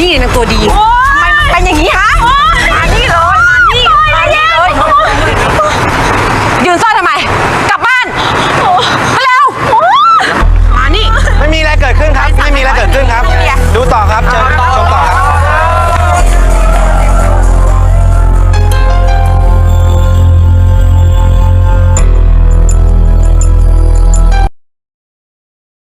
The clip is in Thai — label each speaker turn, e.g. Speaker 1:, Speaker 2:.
Speaker 1: นี่นะตัวดีทำไมมันเป็นอย่างนี้